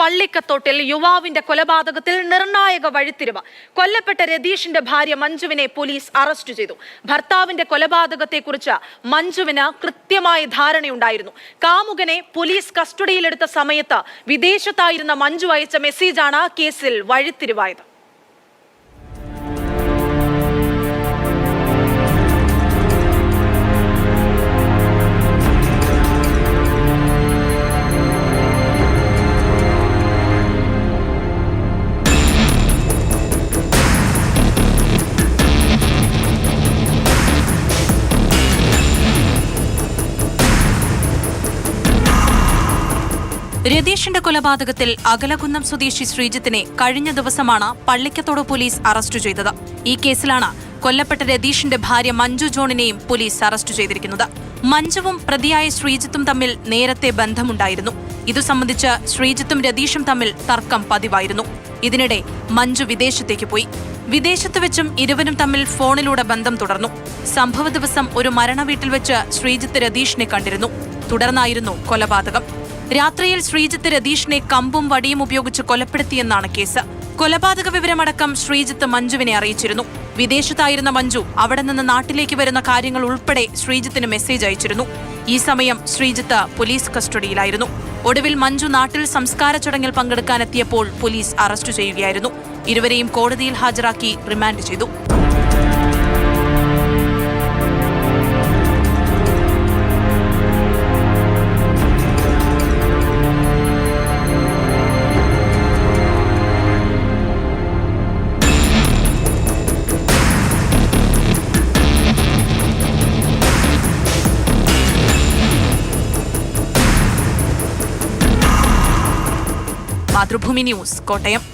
പള്ളിക്കത്തോട്ടിൽ യുവാവിന്റെ കൊലപാതകത്തിൽ നിർണായക വഴിത്തിരിവ്. കൊല്ലപ്പെട്ട രതീഷിന്റെ ഭാര്യ മഞ്ജുവിനെ പോലീസ് അറസ്റ്റ് ചെയ്തു. ഭർത്താവിന്റെ കൊലപാതകത്തെക്കുറിച്ച് മഞ്ജുവിന് കൃത്യമായ ധാരണയുണ്ടായിരുന്നു. കാമുകനെ പോലീസ് കസ്റ്റഡിയിലെടുത്ത സമയത്ത് വിദേശത്തായിരുന്ന മഞ്ജു അയച്ച മെസ്സേജാണ് കേസിൽ വഴിത്തിരിവായത്. രതീഷിന്റെ കൊലപാതകത്തിൽ അകലകുന്നം സ്വദേശി ശ്രീജിത്തിനെ കഴിഞ്ഞ ദിവസമാണ് പള്ളിക്കത്തോട് പോലീസ് അറസ്റ്റ് ചെയ്തത്. ഈ കേസിലാണ് കൊല്ലപ്പെട്ട രതീഷിന്റെ ഭാര്യ മഞ്ജു ജോണിനെയും പോലീസ് അറസ്റ്റ് ചെയ്തിരിക്കുന്നത്. മഞ്ജുവും പ്രതിയായ ശ്രീജിത്തും തമ്മിൽ നേരത്തെ ബന്ധമുണ്ടായിരുന്നു. ഇതു സംബന്ധിച്ച് ശ്രീജിത്തും രതീഷും തമ്മിൽ തർക്കം പതിവായിരുന്നു. ഇതിനിടെ മഞ്ജു വിദേശത്തേക്ക് പോയി. വിദേശത്ത് വെച്ചും ഇരുവരും തമ്മിൽ ഫോണിലൂടെ ബന്ധം തുടർന്നു. സംഭവ ദിവസം ഒരു മരണവീട്ടിൽ വെച്ച് ശ്രീജിത്ത് രതീഷിനെ കണ്ടിരുന്നു. തുടർന്നായിരുന്നു കൊലപാതകം. രാത്രിയിൽ ശ്രീജിത്ത് രതീഷിനെ കമ്പും വടിയും ഉപയോഗിച്ച് കൊലപ്പെടുത്തിയെന്നാണ് കേസ്. കൊലപാതക വിവരമടക്കം ശ്രീജിത്ത് മഞ്ജുവിനെ അറിയിച്ചിരുന്നു. വിദേശത്തായിരുന്ന മഞ്ജു അവിടെ നിന്ന് നാട്ടിലേക്ക് വരുന്ന കാര്യങ്ങൾ ഉൾപ്പെടെ ശ്രീജിത്തിന് മെസ്സേജ് അയച്ചിരുന്നു. ഈ സമയം ശ്രീജിത്ത് പോലീസ് കസ്റ്റഡിയിലായിരുന്നു. ഒടുവിൽ മഞ്ജു നാട്ടിൽ സംസ്കാര ചടങ്ങിൽ പങ്കെടുക്കാനെത്തിയപ്പോൾ പോലീസ് അറസ്റ്റ് ചെയ്യുകയായിരുന്നു. ഇരുവരെയും കോടതിയിൽ ഹാജരാക്കി റിമാൻഡ് ചെയ്തു. മാതൃഭൂമി ന്യൂസ് കോട്ടയം